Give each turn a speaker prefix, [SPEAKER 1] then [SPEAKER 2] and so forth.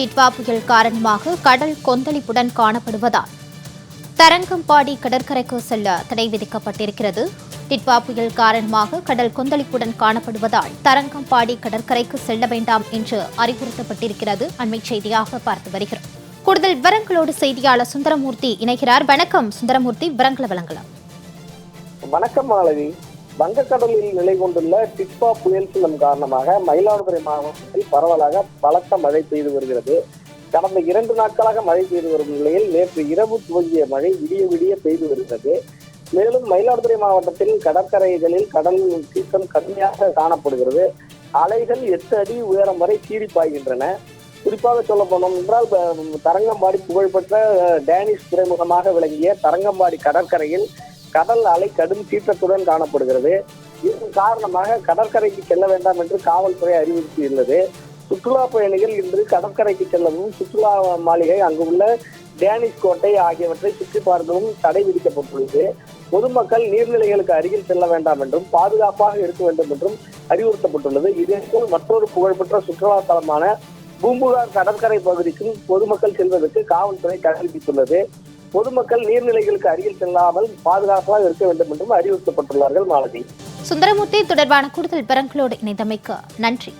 [SPEAKER 1] டிட்வா புயல் காரணமாக கடல் கொந்தளிப்புடன் காணப்படுவதால் தரங்கம்பாடி கடற்கரைக்கு செல்ல தடை விதிக்கப்பட்டிருக்கிறது. டிட்வா புயல் காரணமாக கடல் கொந்தளிப்புடன் காணப்படுவதால் தரங்கம்பாடி கடற்கரைக்கு செல்ல வேண்டாம் என்று அறிவுறுத்தப்பட்டிருக்கிறது. அண்மை செய்தியாக பார்த்து வருகிறோம். கூடுதல் விவரங்களோடு செய்தியாளர் சுந்தரமூர்த்தி இணைகிறார். வணக்கம் சுந்தரமூர்த்தி. விவரங்களை வழங்கலாம்.
[SPEAKER 2] வணக்கம் மாலவி வங்கக்கடலில் நிலை கொண்டுள்ள டிட்பா புயல் சுழம் காரணமாக மயிலாடுதுறை மாவட்டத்தில் பரவலாக பலத்த மழை பெய்து வருகிறது. கடந்த இரண்டு நாட்களாக மழை பெய்து வரும் நிலையில் நேற்று இரவு துவங்கிய மழை விடிய விடிய பெய்து வருகிறது. மேலும் மயிலாடுதுறை மாவட்டத்தில் கடற்கரைகளில் கடல் சீற்றம் கடுமையாக காணப்படுகிறது. அலைகள் எட்டு அடி உயரம் வரை சீறி பாய்கின்றன. குறிப்பாக சொல்ல போனோம் என்றால் தரங்கம்பாடி புகழ்பெற்ற டேனிஷ் துறைமுகமாக விளங்கிய தரங்கம்பாடி கடற்கரையில் கடல் அலை கடும் சீற்றத்துடன் காணப்படுகிறது. இதன் காரணமாக கடற்கரைக்கு செல்ல வேண்டாம் என்று காவல்துறை அறிவுறுத்தியுள்ளது. சுற்றுலா பயணிகள் இன்று கடற்கரைக்கு செல்லவும் சுற்றுலா மாளிகை அங்கு உள்ள டேனிஷ் கோட்டை ஆகியவற்றை சுற்றி பார்க்கவும் தடை விதிக்கப்பட்டுள்ளது. பொதுமக்கள் நீர்நிலைகளுக்கு அருகில் செல்ல வேண்டாம் என்றும் பாதுகாப்பாக இருக்க வேண்டும் என்றும் அறிவுறுத்தப்பட்டுள்ளது. இதேபோல் மற்றொரு புகழ்பெற்ற சுற்றுலா தலமான பூம்புகார் கடற்கரை பகுதிக்கும் பொதுமக்கள் செல்வதற்கு காவல்துறை தடை விதித்துள்ளது பொதுமக்கள் நீர்நிலைகளுக்கு அருகில் செல்லாமல் பாதுகாப்பாக இருக்க வேண்டும் என்றும் அறிவுறுத்தப்பட்டுள்ளார்கள் மாலதி.
[SPEAKER 1] சுந்தரமூர்த்தி தொடர்பான கூடுதல் விவரங்களோடு இணைந்தமைக்கு நன்றி.